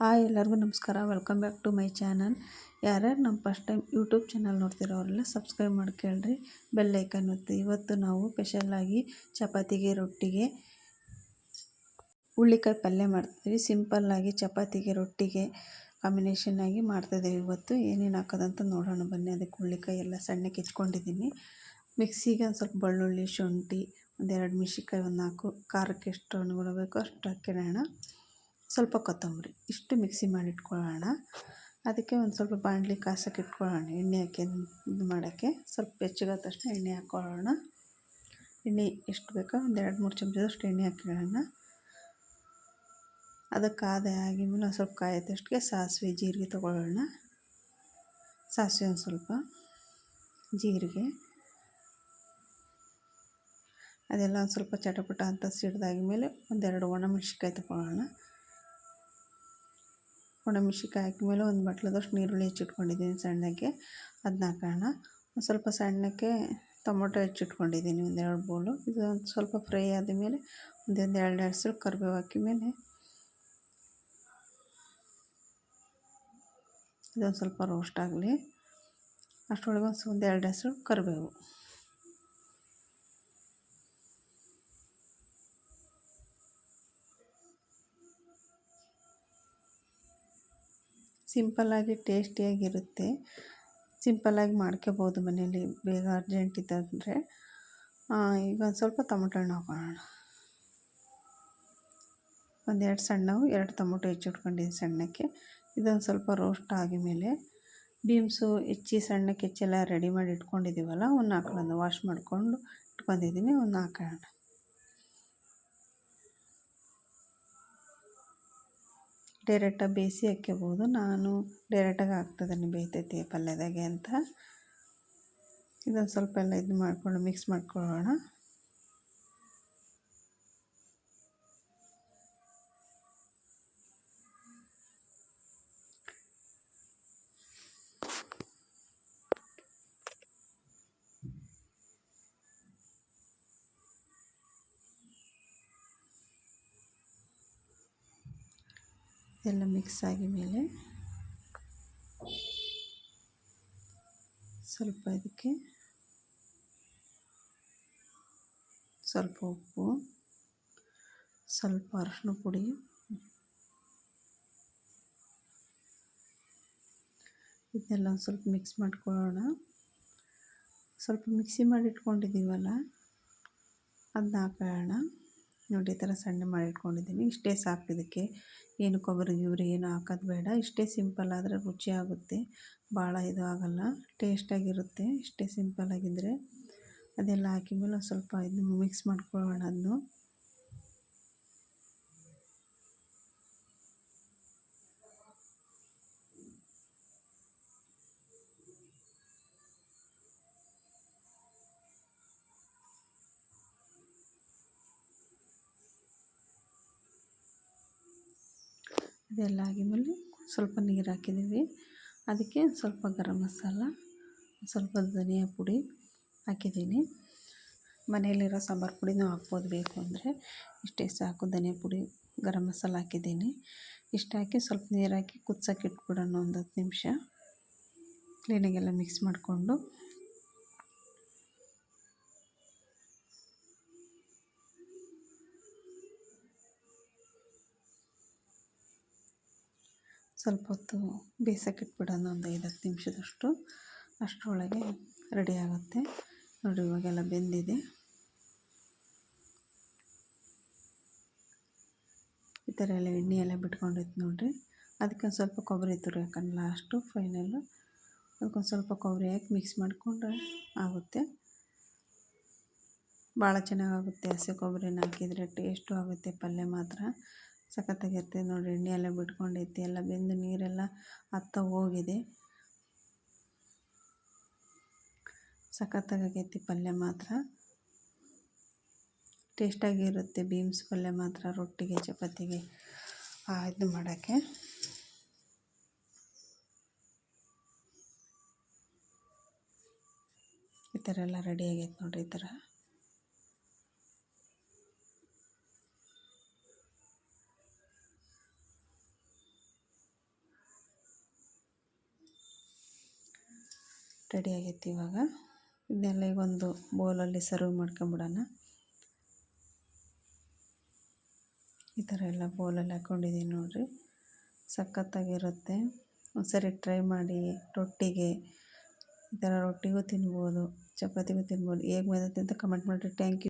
Hi ಎಲ್ಲರಿಗೂ ನಮಸ್ಕಾರ. Welcome back to my channel ಯಾರ್ಯಾರು ನಮ್ಮ ಫಸ್ಟ್ ಟೈಮ್ ಯೂಟ್ಯೂಬ್ ಚಾನಲ್ ನೋಡ್ತಿರೋರೆಲ್ಲ ಸಬ್ಸ್ಕ್ರೈಬ್ ಮಾಡ್ಕೊಳ್ರಿ. ಬೆಲ್ ಐಕನ್ ಒತ್ತಿ. ಇವತ್ತು ನಾವು ಸ್ಪೆಷಲ್ಲಾಗಿ ಚಪಾತಿಗೆ, ರೊಟ್ಟಿಗೆ, ಹುಳ್ಳಿಕಾಯಿ ಪಲ್ಯ ಮಾಡ್ತೀವಿ ಸಿಂಪಲ್ಲಾಗಿ ಚಪಾತಿಗೆ, ರೊಟ್ಟಿಗೆ ಕಾಂಬಿನೇಷನ್ ಆಗಿ ಮಾಡ್ತಾಯಿದ್ದೀವಿ ಇವತ್ತು. ಏನೇನು ಹಾಕೋದಂತ ನೋಡೋಣ. ಬನ್ನಿ, ಅದಕ್ಕೆ ಹುಳ್ಳಿಕಾಯಿ ಎಲ್ಲ ಸಣ್ಣಕ್ಕೆ ಹೆಚ್ಕೊಂಡಿದ್ದೀನಿ ಮಿಕ್ಸಿಗೆ ಒಂದು ಸ್ವಲ್ಪ ಬೆಳ್ಳುಳ್ಳಿ, ಶುಂಠಿ ಒಂದೆರಡು ಮಿಶಿಕಾಯಿ ಒಂದು ನಾಲ್ಕು, ಖಾರಕ್ಕೆ ಎಷ್ಟು ಹಣ್ಣುಗಳು ಬೇಕೋ ಅಷ್ಟು ಹಾಕ್ಕೊಳ್ಳೋಣ. ಸ್ವಲ್ಪ ಕೊತ್ತಂಬರಿ, ಇಷ್ಟು ಮಿಕ್ಸಿ ಮಾಡಿ ಇಟ್ಕೊಳ್ಳೋಣ. ಅದಕ್ಕೆ ಒಂದು ಸ್ವಲ್ಪ ಬಾಣಲಿ ಕಾಸಕ್ಕೆ ಇಟ್ಕೊಳ್ಳೋಣ, ಎಣ್ಣೆ ಹಾಕಿ ಇದು ಮಾಡೋಕ್ಕೆ. ಸ್ವಲ್ಪ ಬೆಚ್ಚಗಾದ ತಕ್ಷಣ ಎಣ್ಣೆ ಹಾಕ್ಕೊಳ್ಳೋಣ ಎಣ್ಣೆ ಎಷ್ಟು ಬೇಕೋ ಒಂದು ಎರಡು, ಮೂರು ಚಮಚದಷ್ಟು ಎಣ್ಣೆ ಹಾಕ್ಕೊಳ್ಳೋಣ. ಅದಕ್ಕೆ ಕಾದೆ ಆಗಿದ್ಮೇಲೆ ಒಂದು ಸ್ವಲ್ಪ ಕಾಯತ್ತಷ್ಟಕ್ಕೆ ಸಾಸಿವೆ, ಜೀರಿಗೆ ತೊಗೊಳ್ಳೋಣ. ಸಾಸಿವೆ ಒಂದು ಸ್ವಲ್ಪ, ಜೀರಿಗೆ. ಅದೆಲ್ಲ ಒಂದು ಸ್ವಲ್ಪ ಚಟಪಟ ಅಂತ ಸಿಡ್ದಾದ್ಮೇಲೆ ಒಂದೆರಡು ಒಣಮೆಣ್ಸಿನ್ಕಾಯಿ ತೊಗೊಳ್ಳೋಣ. ಒಣಮೆಣ್ಸಿನ್ಕಾಯಿ ಹಾಕಿದ್ಮೇಲೆ ಒಂದು ಬಟ್ಲದಷ್ಟು ನೀರುಳ್ಳಿ ಹೆಚ್ಚಿಟ್ಕೊಂಡಿದ್ದೀನಿ ಸಣ್ಣಕ್ಕೆ ಅದನ್ನ ಹಾಕೋಣ. ಒಂದು ಸ್ವಲ್ಪ ಸಣ್ಣಕ್ಕೆ ಟೊಮೊಟೊ ಹೆಚ್ಚಿಟ್ಕೊಂಡಿದ್ದೀನಿ ಒಂದೆರಡು ಬೌಲು ಇದು ಒಂದು ಸ್ವಲ್ಪ ಫ್ರೈ ಆದಮೇಲೆ ಒಂದೊಂದು ಎರಡು ಎರಡು ಕರಿಬೇವು ಹಾಕಿ ಮೇಲೆ ಇದೊಂದು ಸ್ವಲ್ಪ ರೋಸ್ಟ್ ಆಗಲಿ. ಅಷ್ಟರೊಳಗೆ ಒಂದು ಎರಡು ಹೆಸರು ಕರಿಬೇವು. ಸಿಂಪಲ್ಲಾಗಿ ಟೇಸ್ಟಿಯಾಗಿರುತ್ತೆ. ಸಿಂಪಲ್ಲಾಗಿ ಮಾಡ್ಕೋಬೋದು ಮನೇಲಿ ಬೇಗ ಅರ್ಜೆಂಟ್ ಇದ್ದಂದರೆ. ಈಗ ಒಂದು ಸ್ವಲ್ಪ ಟೊಮೊಟೊ ಹಣ್ಣು ಹಾಕೋಣ. ಒಂದೆರಡು ಸಣ್ಣವು ಎರಡು ಟೊಮೊಟೊ ಹೆಚ್ಚಿಟ್ಕೊಂಡಿದ್ದೀನಿ ಸಣ್ಣಕ್ಕೆ. ಇದೊಂದು ಸ್ವಲ್ಪ ರೋಸ್ಟ್ ಆಗಿದ್ಮೇಲೆ ಬೀಮ್ಸು ಹೆಚ್ಚಿ ಸಣ್ಣಕ್ಕೆ ಹೆಚ್ಚೆಲ್ಲ ರೆಡಿ ಮಾಡಿ ಇಟ್ಕೊಂಡಿದ್ದೀವಲ್ಲ ಅವನ್ನ ಹಾಕೋಣ. ವಾಶ್ ಮಾಡಿಕೊಂಡು ಇಟ್ಕೊಂಡಿದ್ದೀನಿ ಅವನ್ನ ಹಾಕೋಣ. ಡೈರೆಕ್ಟಾಗಿ ಬೇಯಿಸಿ ಹಾಕ್ಕೋಬೋದು ನಾನು ಡೈರೆಕ್ಟಾಗಿ ಹಾಕ್ತಿದ್ದೀನಿ ಬೇಯ್ತೈತಿ ಪಲ್ಯದಾಗೆ ಅಂತ. ಇದೊಂದು ಸ್ವಲ್ಪ ಎಲ್ಲ ಇದು ಮಾಡಿಕೊಂಡು ಮಿಕ್ಸ್ ಮಾಡ್ಕೊಳ್ಳೋಣ. ಎಲ್ಲ ಮಿಕ್ಸ್ ಆಗಿ ಮೇಲೆ ಸ್ವಲ್ಪ ಇದಕ್ಕೆ ಸ್ವಲ್ಪ ಉಪ್ಪು, ಸ್ವಲ್ಪ ಅರಶಿನ ಪುಡಿ, ಇದನ್ನೆಲ್ಲ ಒಂದು ಸ್ವಲ್ಪ ಮಿಕ್ಸ್ ಮಾಡ್ಕೊಳ್ಳೋಣ. ಸ್ವಲ್ಪ ಮಿಕ್ಸಿ ಮಾಡಿ ಇಟ್ಕೊಂಡಿದ್ದೀವಲ್ಲ ಅದನ್ನ ಹಾಕೋಣ ನೋಡಿ, ಈ ಥರ ಸಣ್ಣ ಮಾಡಿ ಇಟ್ಕೊಂಡಿದ್ದೀನಿ ಇಷ್ಟೇ ಸಾಕು ಇದಕ್ಕೆ. ಏನು ಕೊಬ್ಬರಿ ಗಿಬ್ಬರಿ ಏನು ಹಾಕೋದು ಬೇಡ. ಇಷ್ಟೇ ಸಿಂಪಲ್ ಆದರೆ ರುಚಿ ಆಗುತ್ತೆ. ಭಾಳ ಇದು ಆಗೋಲ್ಲ. ಟೇಸ್ಟಾಗಿರುತ್ತೆ ಇಷ್ಟೇ ಸಿಂಪಲ್ ಆಗಿದ್ದರೆ ಅದೆಲ್ಲ ಹಾಕಿದ್ಮೇಲೆ ಸ್ವಲ್ಪ ಇದು ಮಿಕ್ಸ್ ಮಾಡ್ಕೊಳ್ಳೋಣ ಅದನ್ನು. ಇದೆಲ್ಲ ಆಗಿದ್ಮೇಲೆ ಸ್ವಲ್ಪ ನೀರು ಹಾಕಿದ್ದೀವಿ. ಅದಕ್ಕೆ ಸ್ವಲ್ಪ ಗರಂ ಮಸಾಲ, ಸ್ವಲ್ಪ ಧನಿಯಾ ಪುಡಿ ಹಾಕಿದ್ದೀನಿ. ಮನೆಯಲ್ಲಿರೋ ಸಾಂಬಾರು ಪುಡಿನೂ ಹಾಕ್ಬೋದು ಬೇಕು ಅಂದರೆ. ಇಷ್ಟೇ ಸಾಕು, ಧನಿಯಾ ಪುಡಿ, ಗರಂ ಮಸಾಲ ಹಾಕಿದ್ದೀನಿ. ಇಷ್ಟು ಹಾಕಿ ಸ್ವಲ್ಪ ನೀರು ಹಾಕಿ ಕುದ್ಸೋಕೆ ಇಟ್ಬಿಡೋಣ ಒಂದು ಹತ್ತು ನಿಮಿಷ. ಕ್ಲೀನಾಗೆಲ್ಲ ಮಿಕ್ಸ್ ಮಾಡಿಕೊಂಡು ಸ್ವಲ್ಪ ಹೊತ್ತು ಬೇಯಿಸೋಕ್ಕಿಟ್ಬಿಡೋಣ ಒಂದು ಐದು ಹತ್ತು ನಿಮಿಷದಷ್ಟು. ಅಷ್ಟರೊಳಗೆ ರೆಡಿ ಆಗುತ್ತೆ. ನೋಡಿ, ಇವಾಗೆಲ್ಲ ಬೆಂದಿದೆ. ಈ ಥರ ಎಲ್ಲ ಎಣ್ಣೆ ಎಲ್ಲ ಬಿಟ್ಕೊಂಡಿತ್ತು ನೋಡಿರಿ. ಅದಕ್ಕೊಂದು ಸ್ವಲ್ಪ ಕೊಬ್ಬರಿ ತುರಿ ಹಾಕೋಣ ಲಾಸ್ಟು ಫೈನಲ್ಲು ಅದಕ್ಕೊಂದು ಸ್ವಲ್ಪ ಕೊಬ್ಬರಿ ಹಾಕಿ ಮಿಕ್ಸ್ ಮಾಡಿಕೊಂಡ್ರೆ ಆಗುತ್ತೆ. ಭಾಳ ಚೆನ್ನಾಗಾಗುತ್ತೆ ಹಸಿ ಕೊಬ್ಬರಿನ ಹಾಕಿದರೆ ಟೇಸ್ಟು ಆಗುತ್ತೆ ಪಲ್ಯ ಮಾತ್ರ. ಸಖತ್ತಾಗಿರ್ತದೆ ನೋಡಿ ಎಣ್ಣೆ ಎಲ್ಲ ಬಿಟ್ಕೊಂಡೈತಿ ಎಲ್ಲ ಬೆಂದು ನೀರೆಲ್ಲ ಹತ್ತ ಹೋಗಿದೆ. ಸಖತ್ತಾಗೈತಿ ಪಲ್ಯ ಮಾತ್ರ. ಟೇಸ್ಟಾಗಿರುತ್ತೆ ಬೀಮ್ಸ್ ಪಲ್ಯ ಮಾತ್ರ ರೊಟ್ಟಿಗೆ, ಚಪಾತಿಗೆ. ಇದು ಮಾಡೋಕ್ಕೆ. ಈ ಥರ ಎಲ್ಲ ರೆಡಿ ಆಗೈತೆ ನೋಡಿರಿ ಈ ಥರ. ರೆಡಿ ಆಗೈತಿ ಇವಾಗ. ಇದನ್ನೆಲ್ಲ ಈಗ ಒಂದು ಬೌಲಲ್ಲಿ ಸರ್ವ್ ಮಾಡ್ಕೊಂಬಿಡೋಣ. ಈ ಥರ ಎಲ್ಲ ಬೌಲಲ್ಲಿ ಹಾಕ್ಕೊಂಡಿದ್ದೀನಿ ನೋಡಿರಿ. ಸಖತ್ತಾಗಿರುತ್ತೆ. ಒಂದ್ಸರಿ ಟ್ರೈ ಮಾಡಿ ರೊಟ್ಟಿಗೆ. ಈ ಥರ ರೊಟ್ಟಿಗೂ ತಿನ್ಬೋದು, ಚಪಾತಿಗೂ ತಿನ್ಬೋದು. ಹೇಗೆ ಬಂದೈತೆ ಅಂತ ಕಮೆಂಟ್ ಮಾಡಿರಿ ಥ್ಯಾಂಕ್ ಯು